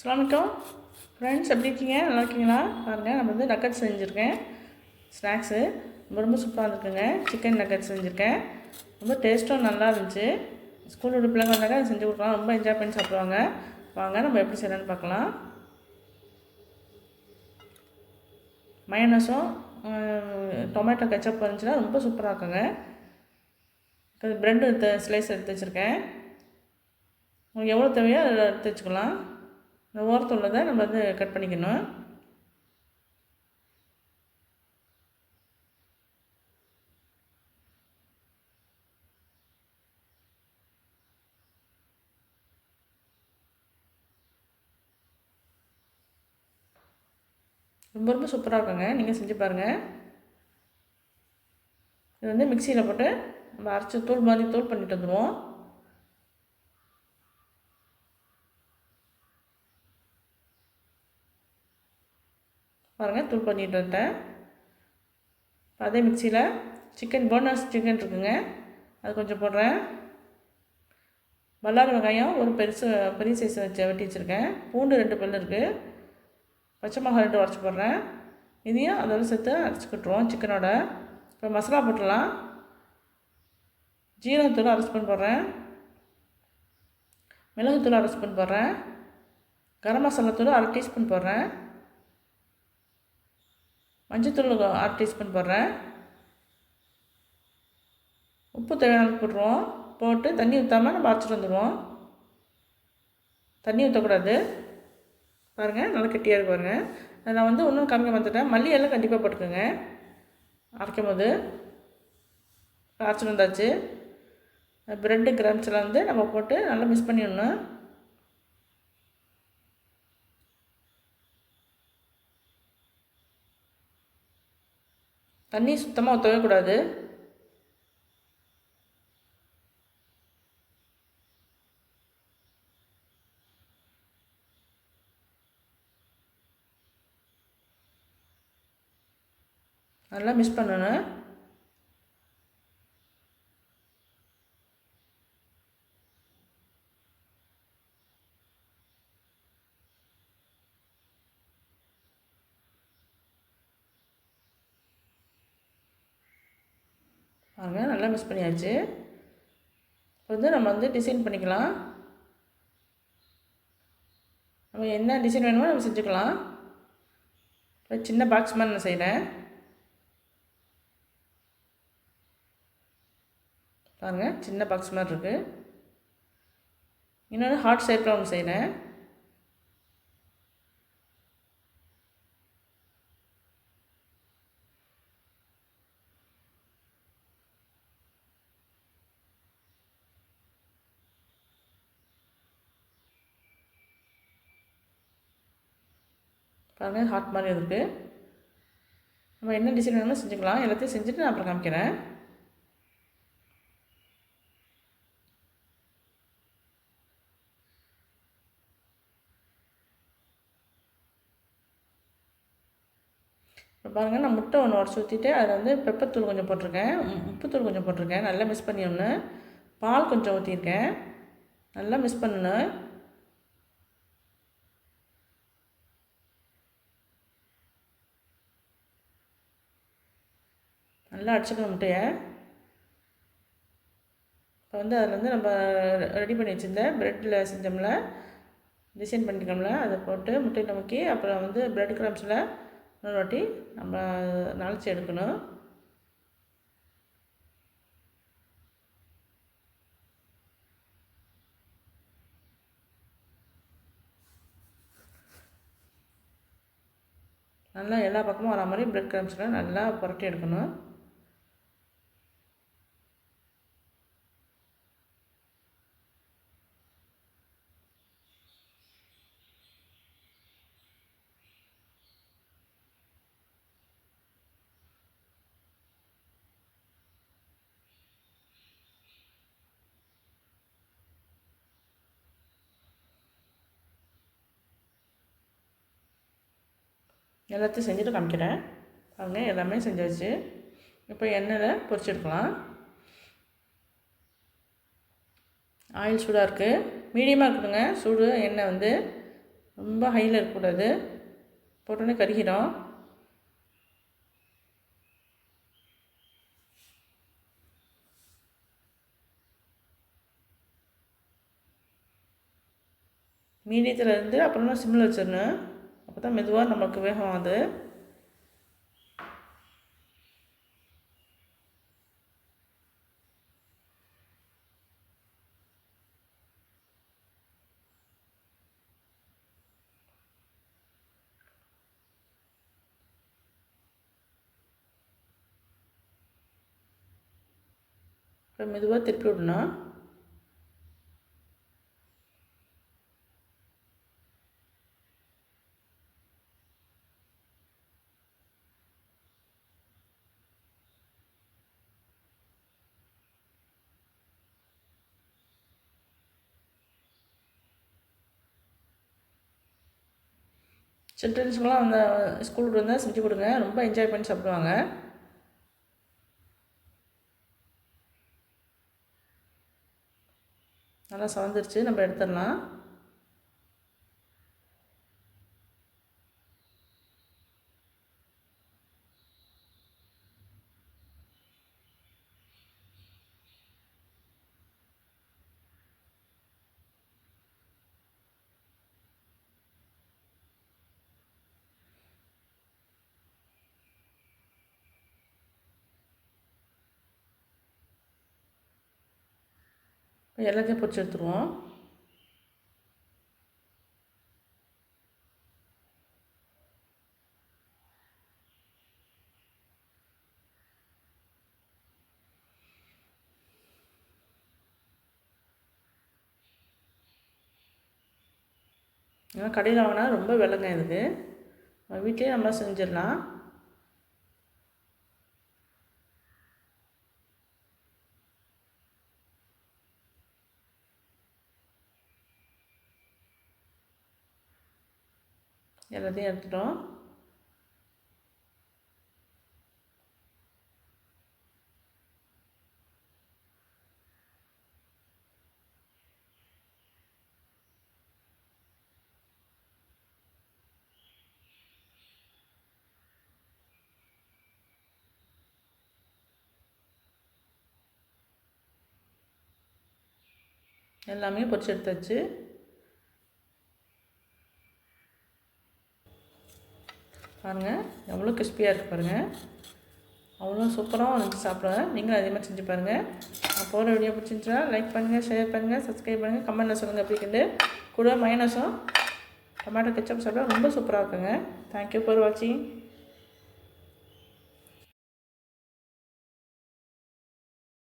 அஸ்லாமிக்கும் friends எப்படி இருக்கீங்க? நல்லா இருக்கீங்களா? பாருங்கள் நம்ம வந்து நக்கட்ஸ் செஞ்சுருக்கேன். ஸ்நாக்ஸு ரொம்ப ரொம்ப சூப்பராக இருந்துருக்குங்க சிக்கன் நக்கட்ஸ் செஞ்சுருக்கேன். ரொம்ப டேஸ்ட்டும் நல்லா இருந்துச்சு. ஸ்கூல் ஸ்கூலோட பிள்ளைங்க வந்தாங்க அதை செஞ்சு கொடுக்கலாம். ரொம்ப என்ஜாய் பண்ணி சாப்பிடுவாங்க. வாங்க நம்ம எப்படி செய்யலான்னு பார்க்கலாம். மயனஸும் டொமேட்டோ கெச்சப் இருந்துச்சுன்னா ரொம்ப சூப்பராக இருக்குங்க. ப்ரெட் எடுத்து ஸ்லைஸ் எடுத்து வச்சுருக்கேன். உங்களுக்கு எவ்வளோ தேவையோ அதில் எடுத்து வச்சுக்கலாம். இந்த ஓரத்தில் நம்ம வந்து கட் பண்ணிக்கணும். ரொம்ப ரொம்ப சூப்பராக இருக்குங்க. நீங்கள் செஞ்சு பாருங்கள் இது வந்து மிக்சியில் போட்டு நம்ம அரைச்சி தூள் மாதிரி தூள் பண்ணிட்டு வந்துடுவோம் பாருங்கள் தூள் பண்ணிட்டு வந்துட்டேன். அதே மிக்சியில் சிக்கன் போனஸ் சிக்கன் இருக்குங்க. அது கொஞ்சம் போடுறேன். பல்லாரி வெங்காயம் ஒரு பெருசு பெரிய சைஸ் வச்சு வெட்டி வச்சுருக்கேன். பூண்டு ரெண்டு பல் இருக்குது பச்சை மிளகாய் ரெண்டு உடச்சி போடுறேன். இதையும் அதோட சேர்த்து அரைச்சிக்கிட்டுருவோம் சிக்கனோட இப்போ மசாலா போட்டுடலாம். ஜீரகத்தூள் அரை ஸ்பூன் போடுறேன். மிளகுத்தூள் அரை ஸ்பூன் போடுறேன். கரம் மசாலா தூள் அரை டீஸ்பூன் போடுறேன். மஞ்சத்தூள் ஆறு டீஸ்பூன் போடுறேன். உப்பு தேவையான போட்டுருவோம். போட்டு தண்ணி ஊற்றாமல் நம்ம அரைச்சிட்டு வந்துடுவோம் தண்ணி ஊற்றக்கூடாது பாருங்கள் நல்லா கெட்டியாக இருக்கு பாருங்கள் நான் வந்து இன்னும் கம்மியாக வந்துட்டேன் மல்லி எல்லாம் கண்டிப்பாக போட்டுக்கோங்க. அரைக்கும் போது அரைச்சிட்டு வந்தாச்சு. ப்ரெட்டு கிராம்ஸில் வந்து நம்ம போட்டு நல்லா மிக்ஸ் பண்ணிடணும். தண்ணி சுத்தமாக ஊற்றவே கூடாது. நல்லா மிஸ் பண்ணணும். பாருங்க நல்லா மிக்ஸ் பண்ணியாச்சு. இப்போ வந்து நம்ம வந்து டிசைன் பண்ணிக்கலாம். நம்ம என்ன டிசைன் வேணுமோ நம்ம செஞ்சுக்கலாம். இப்போ சின்ன பாக்ஸ் மாதிரி நான் செய்கிறேன் பாருங்கள் சின்ன பாக்ஸ் மாதிரி இருக்குது இன்னொன்று ஹார்ட் ஷேப்பில் ஒன்று செய்கிறேன் பாருங்கள் ஹார்ட் மாதிரி இருக்குது நம்ம என்ன டிசைன் வேணுமோ செஞ்சுக்கலாம். எல்லாத்தையும் செஞ்சுட்டு நான் அப்புறம் காமிக்கிறேன். இப்போ பாருங்கள் நான் முட்டை ஒன்று உடச்சி ஊற்றிட்டு அதில் வந்து பெப்பத்தூள் கொஞ்சம் போட்டிருக்கேன். உப்புத்தூள் கொஞ்சம் போட்டிருக்கேன். நல்லா மிக்ஸ் பண்ணி ஒன்று பால் கொஞ்சம் ஊற்றிருக்கேன் நல்லா மிக்ஸ் பண்ணணும். நல்லா அடிச்சுக்கணும் முட்டையை இப்போ வந்து அதில் வந்து நம்ம ரெடி பண்ணி வச்சுருந்த ப்ரெட்டில் செஞ்சோம்ல டிசைன் பண்ணிக்கோம்ல அதை போட்டு முட்டையை நமக்கி அப்புறம் வந்து ப்ரெட் கிராம்ஸில் இன்னொரு வாட்டி நம்ம நனைச்சி எடுக்கணும். நல்லா எல்லா பக்கமும் வர மாதிரி ப்ரெட் கிரம்ஸில் நல்லா புரட்டி எடுக்கணும். எல்லாத்தையும் செஞ்சுட்டு காமிக்கிறேன். பாருங்கள் எல்லாமே செஞ்சாச்சு. இப்போ எண்ணெயில் பொரிச்செடுக்கலாம் ஆயில் சூடாக இருக்குது மீடியமாக இருக்குதுங்க சூடு எண்ணெய் வந்து ரொம்ப ஹையில் இருக்கக்கூடாது. போட்டோன்னே கருகிடும். மீடியத்தில் இருந்து அப்புறமா சிம்மில் வச்சிடணும். அப்போ தான் மெதுவாக நம்மளுக்கு வேகம் அது. அப்புறம் மெதுவாக திருப்பி விடணும். சில்ட்ரன்ஸுங்களாம் அந்த ஸ்கூல் வந்தால் செஞ்சு கொடுங்க ரொம்ப என்ஜாய் பண்ணி சாப்பிடுவாங்க. நல்லா சவந்துருச்சு. நம்ம எடுத்துடலாம். எல்லாத்தையும் பொறிச்சு எடுத்துருவோம். ஏன்னா கடையில் வாங்கினா ரொம்ப விலைங்க இதுக்கு நம்ம வீட்டிலே நம்ம செஞ்சிடலாம். எல்லாத்தையும் எடுத்துட்டோம். எல்லாமே பொரிச்சு எடுத்தாச்சு பாருங்கள் எவ்வளோ கிறிஸ்பியாக இருக்குது பாருங்கள் அவ்வளோ சூப்பராக இருந்துச்சு சாப்பிடுவேன். நீங்களும் அதே மாதிரி செஞ்சு பாருங்கள் நான் போகிற வீடியோ பிடிச்சிருந்துச்சுன்னா லைக் பண்ணுங்கள் ஷேர் பண்ணுங்கள் சப்ஸ்கிரைப் பண்ணுங்கள் கமெண்ட்டில் சொல்லுங்கள் அப்படின்ட்டு கூட மைனஸும் டொமேட்டோ கெச்சப் சாப்பிட்டா ரொம்ப சூப்பராக இருக்குங்க. தேங்க்யூ ஃபார் வாட்சிங்